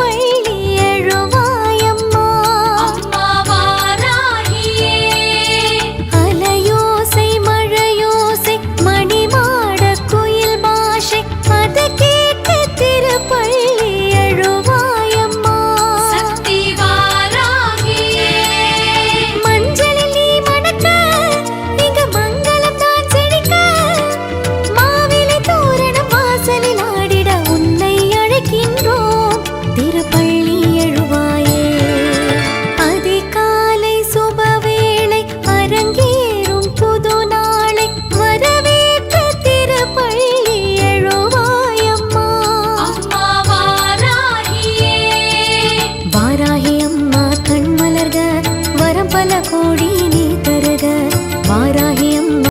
回 లోపల కోడి నీతో